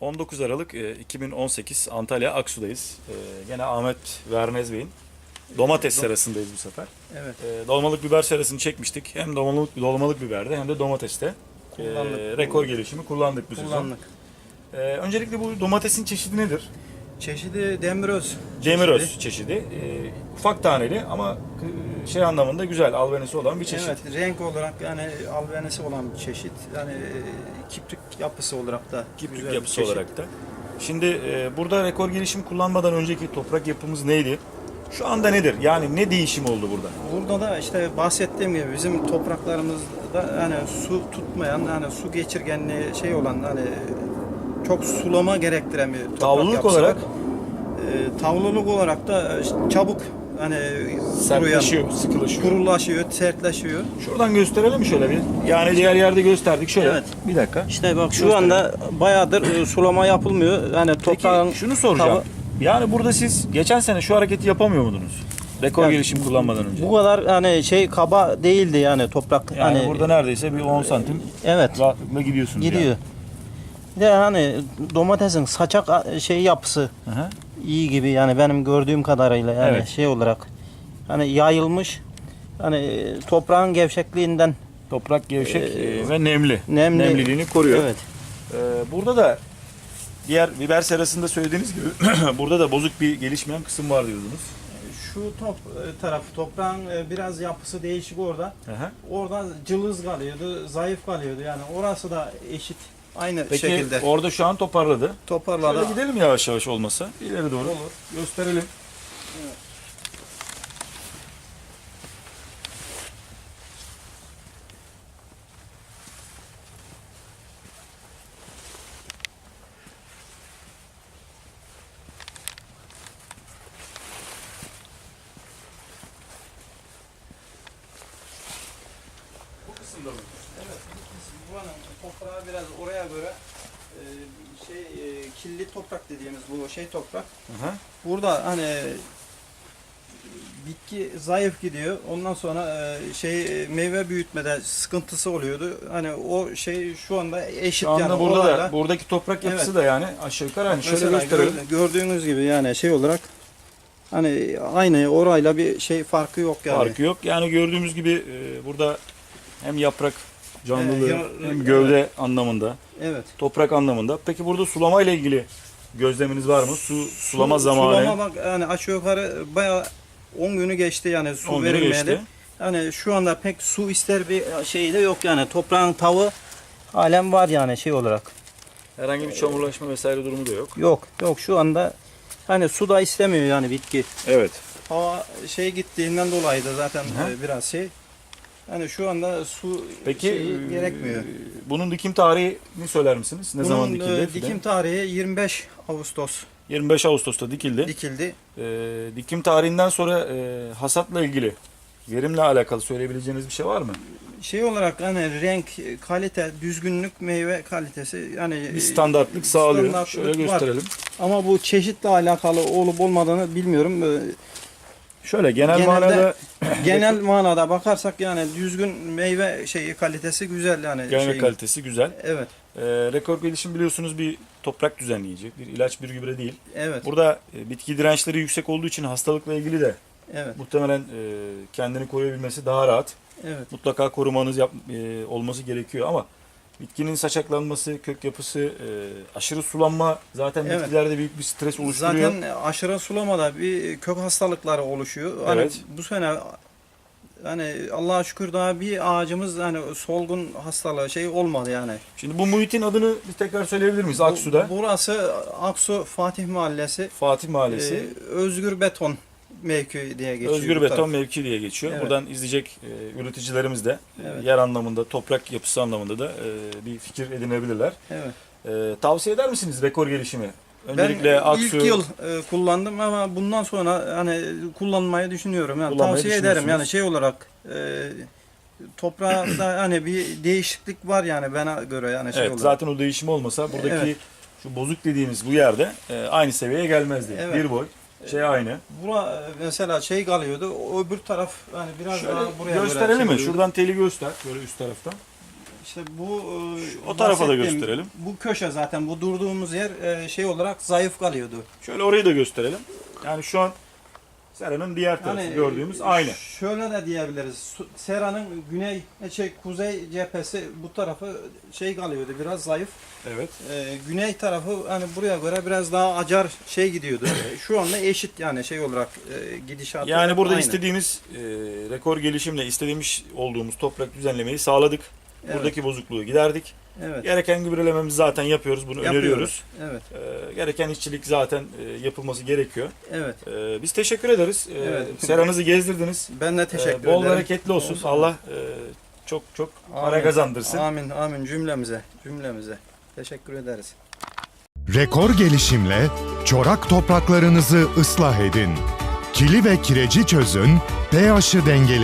19 Aralık e, 2018 Antalya Aksu'dayız. E, Gene Ahmet Vernez Bey'in domates serasındayız bu sefer. Evet. E, Dolmalık biber serasını çekmiştik. Hem dolmalık, dolmalık biberde hem de domateste. E, Kullandık. rekor gelişimi kullandık bu sezon. Kullandık. E, öncelikle bu domatesin çeşidi nedir? Çeşidi demiröz. Demiröz çeşidi. çeşidi. E, ufak taneli ama e, şey anlamında güzel, albenisi olan bir çeşit. Evet, renk olarak yani albenisi olan bir çeşit. Yani e, kiprik yapısı olarak da Kiprik güzel bir yapısı çeşit. olarak da. Şimdi e, burada rekor gelişim kullanmadan önceki toprak yapımız neydi? Şu anda nedir? Yani ne değişim oldu burada? Burada da işte bahsettiğim gibi bizim topraklarımızda yani su tutmayan yani su geçirgenliği şey olan hani çok sulama gerektiren bir toprak Tavluluk yapısı olarak. E, tavluluk olarak da işte çabuk hani sertleşiyor, sıkılaşıyor. kurulaşıyor, sertleşiyor. Şuradan gösterelim mi şöyle bir? Yani diğer yerde gösterdik şöyle. Evet. Bir dakika. İşte bak şu Gösterelim. anda bayağıdır e, sulama yapılmıyor. Yani toprağın Peki şunu soracağım. tava- Yani burada siz geçen sene şu hareketi yapamıyor muydunuz? Rekor Yani gelişim kullanmadan önce. bu kadar hani şey kaba değildi yani toprak. yani hani burada neredeyse bir 10 santim evet rahatlıkla gidiyorsunuz. gidiyor. Bir de hani domatesin saçak şey yapısı Yani. Hı. iyi gibi yani benim gördüğüm kadarıyla yani Evet. şey olarak hani yayılmış hani toprağın gevşekliğinden Toprak gevşek Ee, e, ve nemli. nemli Nemliliğini koruyor. Evet. Ee, burada da diğer biber serasında söylediğiniz gibi burada da bozuk bir gelişmeyen kısım var diyordunuz. Şu top e, tarafı toprağın e, biraz yapısı değişik orada. Hı. Orada cılız kalıyordu, zayıf kalıyordu. Yani orası da eşit aynı Peki şekilde orada şu an toparladı. toparladı. Şöyle gidelim yavaş yavaş olmasa. İleri doğru. Olur. Gösterelim. Bu kısımda mı? Buranın toprağı biraz oraya göre e, şey e, kirli toprak dediğimiz bu şey toprak. Hı. Burada hani bitki zayıf gidiyor. Ondan sonra e, şey e, meyve büyütmede sıkıntısı oluyordu. Hani o şey şu anda eşit Şu anda yani burada da buradaki toprak yapısı Evet. da yani aşağı yukarı aynı. Şöyle Mesela gösterelim. gör- gördüğünüz gibi yani şey olarak hani aynı orayla bir şey farkı yok yani. Farkı yok. Yani gördüğümüz gibi e, burada hem yaprak canlılığı Ee, ya- hem gövde anlamında, Evet. toprak anlamında. Peki burada sulama ile ilgili gözleminiz var mı? Su sulama Su- zamanı Sulama bak yani aşağı yukarı bayağı 10 günü geçti yani su 10 günü verilmeyeli. geçti. Yani şu anda pek su ister bir şey de yok yani toprağın tavı halen var yani şey olarak. Herhangi bir çamurlaşma vesaire durumu da yok. Yok yok şu anda hani su da istemiyor yani bitki. Evet. Hava şey gittiğinden dolayı da zaten Hı. biraz şey. Hani şu anda su Peki şeyi e, gerekmiyor. Bunun dikim tarihini söyler misiniz? Ne Bunun zaman e, dikildi? dikim tarihi 25 Ağustos 25 Ağustos'ta dikildi. dikildi. E, dikim tarihinden sonra e, hasatla ilgili verimle alakalı söyleyebileceğiniz bir şey var mı? Şey olarak hani renk, kalite, düzgünlük, meyve kalitesi yani Bir standartlık sağlıyor. E, standartlık Şöyle var. gösterelim. Ama bu çeşitle alakalı olup olmadığını bilmiyorum. Şöyle genel Genelde- manada Genel manada bakarsak yani düzgün meyve şeyi kalitesi güzel yani. genel şeyin. kalitesi güzel. Evet, E, rekor gelişim biliyorsunuz bir toprak düzenleyici. Bir ilaç bir gübre değil. evet, Burada e, bitki dirençleri yüksek olduğu için hastalıkla ilgili de evet, muhtemelen e, kendini koruyabilmesi daha rahat. evet. Mutlaka korumanız yap, e, olması gerekiyor ama bitkinin saçaklanması, kök yapısı, e, aşırı sulanma zaten Evet. bitkilerde büyük bir stres oluşturuyor. Zaten aşırı sulamada bir kök hastalıkları oluşuyor. Hani Evet. bu sene hani Allah'a şükür daha bir ağacımız hani solgun hastalığı şey olmadı yani. Şimdi bu muhitin adını bir tekrar söyleyebilir miyiz? Aksu'da. Bu- Burası Aksu Fatih Mahallesi. Fatih Mahallesi. Ee, Özgür Beton mevki diye geçiyor. Özgür Beton taraf. mevki diye geçiyor. Evet. Buradan izleyecek e, üreticilerimiz de e, Evet. yer anlamında, toprak yapısı anlamında da e, bir fikir edinebilirler. Evet. E, tavsiye eder misiniz rekor gelişimi? Öncelikle ben Aksu ilk yıl e, kullandım ama bundan sonra hani kullanmayı düşünüyorum. Yani Kullanmayı tavsiye ederim yani şey olarak e, toprağda hani bir değişiklik var yani bana göre yani şey Evet olarak. zaten o değişim olmasa buradaki Evet. şu bozuk dediğimiz bu yerde e, aynı seviyeye gelmezdi. Evet. Bir boy şey aynı. Bura e, mesela şey kalıyordu. O öbür taraf hani biraz Şöyle daha buraya gösterelim mi? Şuradan teli göster böyle üst taraftan. İşte bu e, o tarafa da bahsettiğim- gösterelim. Bu köşe zaten bu durduğumuz yer e, şey olarak zayıf kalıyordu. Şöyle orayı da gösterelim. Yani şu an seranın diğer tarafı Yani gördüğümüz e, aynı. Şöyle de diyebiliriz. Sera'nın güney e, şey kuzey cephesi bu tarafı şey kalıyordu biraz zayıf. Evet. E, güney tarafı hani buraya göre biraz daha acar şey gidiyordu. E, Şu anda eşit yani şey olarak e, gidişat. Yani burada aynı. istediğimiz e, rekor gelişimle istediğimiz olduğumuz toprak düzenlemeyi sağladık. Evet, Buradaki bozukluğu giderdik. Evet. Gereken gübrelememizi zaten yapıyoruz. Bunu öneriyoruz. Evet. E, gereken işçilik zaten e, yapılması gerekiyor. Evet. E, biz teşekkür ederiz. E, Evet. seranızı gezdirdiniz. Ben de E, teşekkür bol ederim. bereketli olsun. Olsun. Allah e, çok çok para Amin. kazandırsın. Amin amin cümlemize cümlemize. Teşekkür ederiz. Rekor gelişimle çorak topraklarınızı ıslah edin. Kili ve kireci çözün, pH'ı dengeleyin.